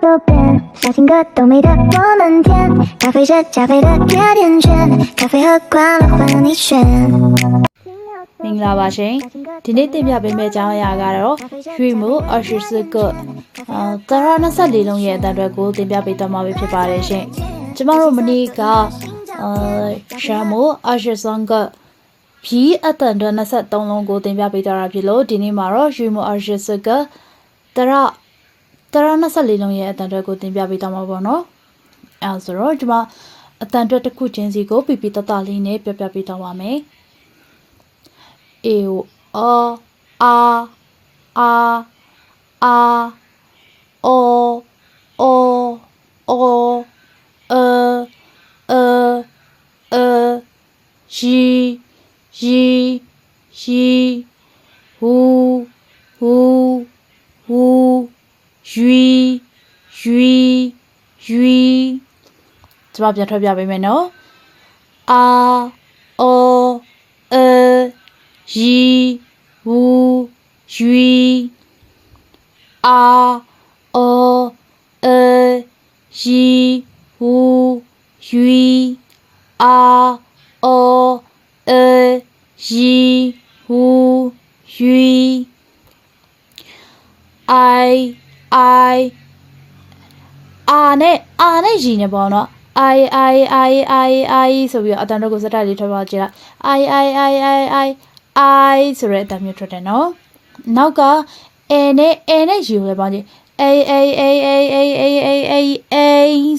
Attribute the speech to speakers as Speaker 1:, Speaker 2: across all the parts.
Speaker 1: 都变，小情歌都美得我们甜，咖啡是加菲的甜甜圈，咖啡和快乐换你选。
Speaker 2: မင်္ဂလာပါရှင်ဒီနေ့တင်ပြပေးမယ့်အကြောင်းအရာကတော့ရွှေမှုအရှိစကအာတရ24လုံးရဲ့အတန်အတွက်ကိုတင်ပြပေးသွားမှာဖြစ်ပါတယ်ရှင်ကျမတို့မနေ့ကအာရှာမှုအရှိစံကဖြီးအတန်အတွက်23လုံးကိုတင်ပြပေးသွားတာဖြစ်လို့ဒီနေ့မှာတော့ရွှေမှုအရှိစကတရ တရ24လုံးရဲ့အတန်အတွက်ကိုတင်ပြပေးသွားမှာပေါ့နော်အဲဒါဆိုတော့ကျမအတန်အတွက်တစ်ခုချင်းစီကိုပြပြတတလေးနဲ့ပြပြပေးသွားပါမယ် ew a a a a o o o e e e yi yi yi hu hu hu yui yui yui ကျွန်မပြန်ထွက်ပြပေးမယ်နော် a o e ရီဝူရွီအာအောအဲရီဝူရွီအာအောအဲရီဝူရွီ i i အာနဲ့အာနဲ့ရီနဲ့ပေါ့နော် i i i i i ဆိုပြီးတော့အတန်တော့ကိုစတိုက်လေးထွက်ပါကြည့်လား i i i i i i ဆိုတဲ့အတန်မျိုးထွက်တယ်နော်နောက်က a နဲ့ a နဲ့ u လည်းပေါ့ကြည့် a a a a a a a a a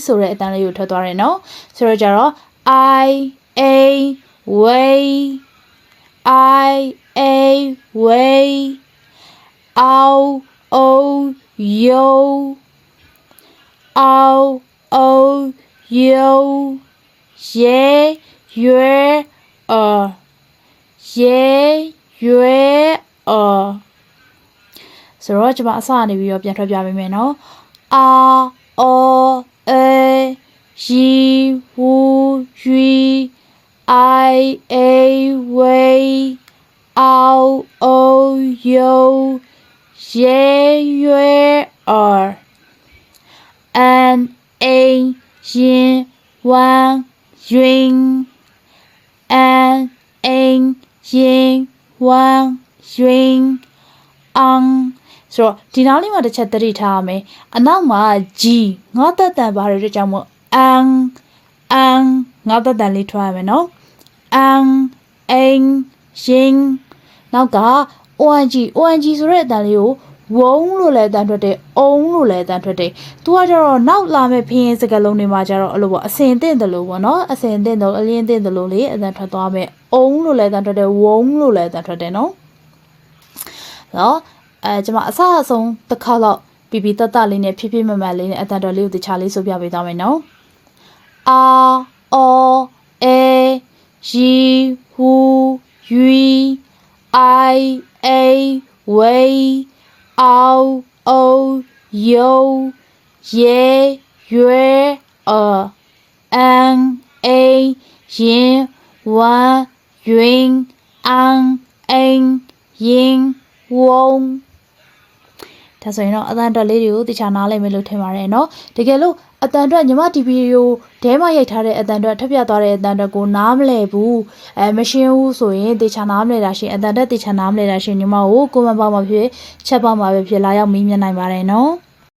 Speaker 2: ဆိုတဲ့အတန်လေးကိုထွက်သွားတယ်နော်ဆိုတော့ကြတော့ i a way i a way ow o yo ao o yo ye yue a ye yue a ဆိုတော့ကျွန်မအစနေပြီးတော့ပြန်ထွက်ပြပေးမယ်နော် a o a ji wu yi i a wei ao o yo ရေရွယ်အော် and a yin wang yun and a yin wang yun ang ဆိုတော့ဒီနားလေးမှာတစ်ချက်သတိထားရမယ်အနောက်မှာ G ငါတက်တန်ပါတယ်တဲ့ကြောင့်မို့ ang ang ငါတက်တန်လေးထွက်ရမယ်နော် ang ang yin နောက်က ONG ONG ဆိုတဲ့အတန်လေးကိုဝုံလို့လည်းအတန်ထွက်တယ်အုံလို့လည်းအတန်ထွက်တယ်သူကကြတော့နောက်လာမဲ့ဖင်းစကလုံးတွေမှာကြတော့အဲ့လိုပေါ့အစင်တင်တယ်လို့ပေါ့နော်အစင်တင်တယ်အလင်းတင်တယ်လို့လေအတန်ထွက်သွားမယ်အုံလို့လည်းအတန်ထွက်တယ်ဝုံလို့လည်းအတန်ထွက်တယ်နော်နော်အဲကျွန်မအစအဆုံးတစ်ခါတော့ပြပြတတ်တလေးနဲ့ဖြည်းဖြည်းမှန်မှန်လေးနဲ့အတန်တော်လေးကိုတခြားလေးဆိုပြပေးသွားမယ်နော်အာအောအေရီဟူယွီ I a v o o u e r e n a y w yun an yin wong ဒါဆိုရင်တော့အတန်အတွက်လေးတွေကိုတခြားနားလိုက်မယ်လို့ထင်ပါတယ်နော်တကယ်လို့အတန်အတွက်ညီမ TV ကိုဒဲမရိုက်ထားတဲ့အတန်အတွက်ထပ်ပြသွားတဲ့အတန်အတွက်ကိုနားမလဲဘူးအဲမရှင်းဘူးဆိုရင်တေချာနားမလဲတာရှင်အတန်အတွက်တေချာနားမလဲတာရှင်ညီမကိုကိုမပေါ့မှာဖြစ်ချက်ပေါ့မှာပဲဖြစ်လာရောက်မီးမြင်နိုင်ပါတယ်နော်